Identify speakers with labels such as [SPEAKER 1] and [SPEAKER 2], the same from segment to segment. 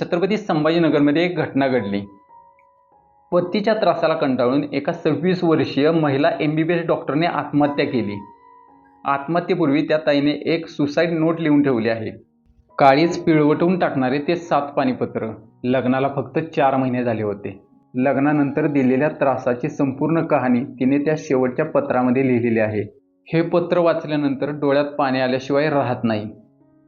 [SPEAKER 1] छत्रपती संभाजीनगरमध्ये एक घटना घडली. पतीच्या त्रासाला कंटाळून एका सव्वीस वर्षीय महिला एम बी बी एस डॉक्टरने आत्महत्या केली. आत्महत्येपूर्वी त्या ताईने एक सुसाईड नोट लिहून ठेवली आहे. काळीच पिळवटून टाकणारे ते सात पाणीपत्र. लग्नाला फक्त चार महिने झाले होते. लग्नानंतर दिलेल्या त्रासाची संपूर्ण कहाणी तिने त्या शेवटच्या पत्रामध्ये लिहिलेली आहे. हे पत्र वाचल्यानंतर डोळ्यात पाणी आल्याशिवाय राहत नाही.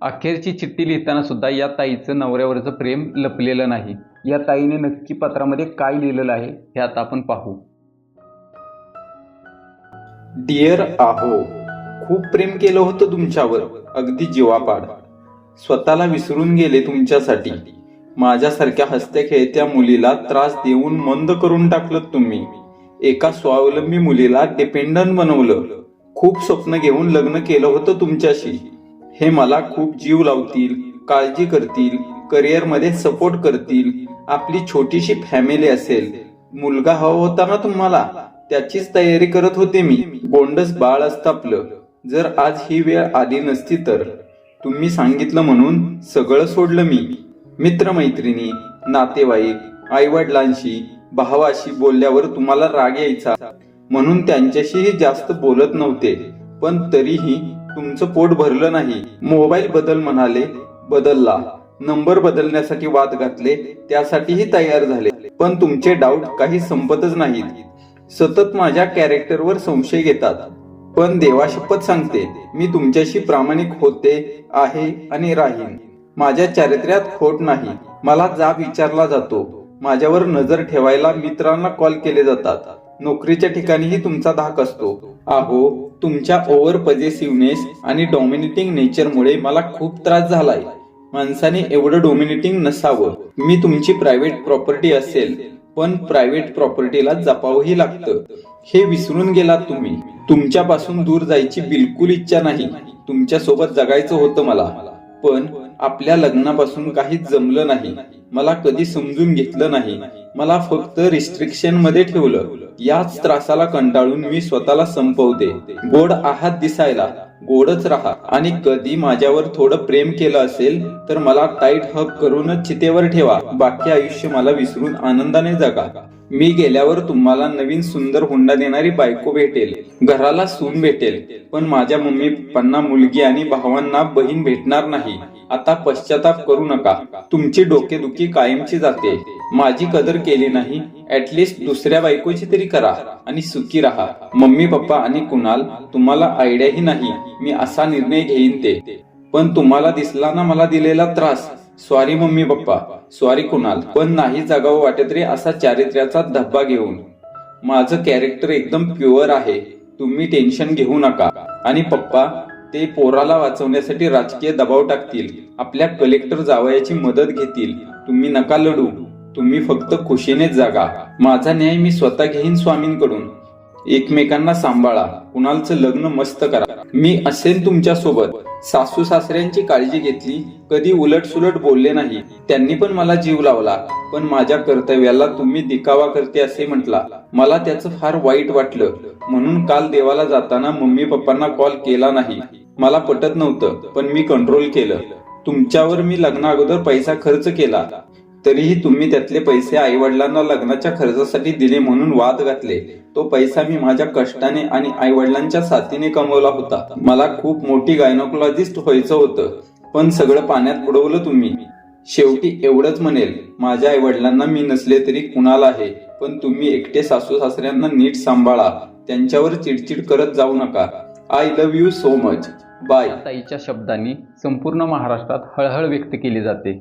[SPEAKER 1] अखेरची चिठ्ठी लिहिताना सुद्धा या ताईचं नवऱ्यावरचं प्रेम लपलेलं नाही. या ताईने नक्की पत्रामध्ये काय लिहिलेलं आहे हे आता आपण पाहू.
[SPEAKER 2] डिअर आहो खूप प्रेम केलं होतं तुमच्यावर अगदी जीवापाड. स्वतःला विसरून गेले तुमच्यासाठी. माझ्यासारख्या हसत्या खेळत्या मुलीला त्रास देऊन मंद करून टाकलं तुम्ही. एका स्वावलंबी मुलीला डिपेंडंट बनवलं. खूप स्वप्न घेऊन लग्न केलं होतं तुमच्याशी. हे मला खूप जीव लावतील काळजी करतील करिअरमध्ये सपोर्ट करतील. आपली छोटीशी फॅमिली असेल. मुलगा हवा होता ना तुम्हाला? त्याचीच तयारी करत होते मी. गोंडस बाळ असतं आपलं जर आज ही वेळ आली नसती तर. तुम्ही सांगितलं म्हणून सगळं सोडलं मी. मित्रमैत्रिणी नातेवाईक आईवडिलांशी भावाशी बोलल्यावर तुम्हाला राग यायचा. म्हणून त्यांच्याशीही जास्त बोलत नव्हते. पण तरीही तुमचं पोट भरलं नाही. मोबाईल बदल म्हणाले बदलला. नंबर बदलण्यासाठी वाद घातले त्यासाठीही तयार झाले. पण तुमचे डाऊट काही संपतच नाहीत. सतत माझ्या कॅरेक्टरवर संशय घेतात. पण देवा शपथ सांगते मी तुमच्याशी प्रामाणिक होते आहे आणि राहीन. माझ्या चारित्र्यात खोट नाही. मला जाब विचारला जातो. माझ्यावर नजर ठेवायला मित्रांना कॉल केले जातात. नोकरीच्या ठिकाणीही तुमचा धाक असतो. आहो तुमच्या ओव्हर पजेसिव्हनेस आणि डॉमिनेटिंग नेचरमुळे मला खूप त्रास झालाय. माणसाने एवढं डोमिनेटिंग नसावं. मी तुमची प्रायव्हेट प्रॉपर्टी असेल पण प्रायव्हेट प्रॉपर्टीला जपावंही लागतं. हे विसरून गेलात तुम्ही. तुमच्यापासून दूर जायची बिलकुल इच्छा नाही. तुमच्यासोबत जगायचं होतं मला. पण आपल्या लग्नापासून काहीच जमलं नाही. मला कधी समजून घेतलं नाही. मला फक्त रिस्ट्रिक्शनमध्ये ठेवलं. याच त्रासाला कंटाळून मी स्वतःला संपवते. गोड आहात दिसायला. गोडच राहा. आणि कधी माझ्यावर थोडं प्रेम केलं असेल तर मला टाईट हक करूनच चितेवर ठेवा. बाकी आयुष्य मला विसरून आनंदाने जगा. मी गेल्यावर तुम्हाला नवीन सुंदर हुंडा देणारी बायको भेटेल. घराला सून भेटेल. पण माझ्या मम्मी पप्पांना मुलगी आणि भावांना बहीण भेटणार नाही. आता पश्चाताप करू नका. तुमची डोकेदुखी कायमची जाते. माझी कदर केली नाही. ऍटलिस्ट दुसऱ्या बायकोची तरी करा आणि सुखी राहा. मम्मी पप्पा आणि कुणाल तुम्हाला आयडियाही नाही. मी असा निर्णय घेईन ते. पण तुम्हाला दिसला ना मला दिलेला त्रास. Sorry mummy papa. Sorry Kunal. पण नाही जगावं वाटत रे असा चारित्र्याचा धब्बा घेऊन. माझं कॅरेक्टर एकदम प्युअर आहे. तुम्ही टेन्शन घेऊ नका. आणि पप्पा ते पोराला वाचवण्यासाठी राजकीय दबाव टाकतील. आपल्या कलेक्टर जावयाची मदत घेतील. तुम्ही नका लढू. तुम्ही फक्त खुशीनेच जागा. माझा न्याय मी स्वतः घेईन स्वामींकडून. एकमेकांना सांभाळा. कुणालचं लग्न मस्त करा. मी असेल तुमच्यासोबत सासू सासऱ्यांची काळजी घेतली. कधी उलट सुलट बोलले नाही. त्यांनी पण मला जीव लावला. पण माझ्या कर्तव्याला तुम्ही दिकावा करते असे म्हटला. मला त्याचं फार वाईट वाटलं. म्हणून काल देवाला जाताना मम्मी पप्पांना कॉल केला नाही. मला पटत नव्हतं पण मी कंट्रोल केलं. तुमच्यावर मी लग्ना अगोदर पैसा खर्च केला. तरीही तुम्ही त्यातले पैसे आई वडिलांना लग्नाच्या खर्चासाठी दिले म्हणून वाद घातले. तो पैसा मी माझ्या कष्टाने आणि आई वडिलांच्या साथीने कमवला होता. मला खूप मोठी गायनोकॉलॉजिस्ट व्हायचं होतं. पण सगळं पाण्यात बुडवलं तुम्ही. शेवटी एवढंच म्हणेल माझ्या आई वडिलांना मी नसले तरी कुणाला आहे पण तुम्ही एकटे सासू सासऱ्यांना नीट सांभाळा. त्यांच्यावर चिडचिड करत जाऊ नका. I love you so much bye
[SPEAKER 1] ताईच्या शब्दांनी संपूर्ण महाराष्ट्रात हळहळ व्यक्त केली जाते.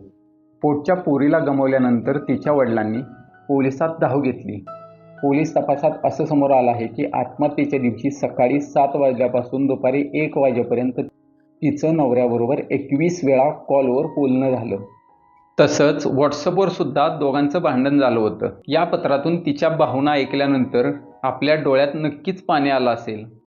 [SPEAKER 1] पोटच्या पोरीला गमावल्यानंतर तिच्या वडिलांनी पोलिसात धाव घेतली. पोलीस तपासात असं समोर आलं आहे की आत्महत्येच्या दिवशी सकाळी सात वाजल्यापासून दुपारी एक वाजेपर्यंत तिचं नवऱ्याबरोबर एकवीस वेळा कॉलवर बोलणं झालं. तसंच व्हॉट्सअपवर सुद्धा दोघांचं भांडण झालं होतं. या पत्रातून तिच्या भावना ऐकल्यानंतर आपल्या डोळ्यात नक्कीच पाणी आलं असेल.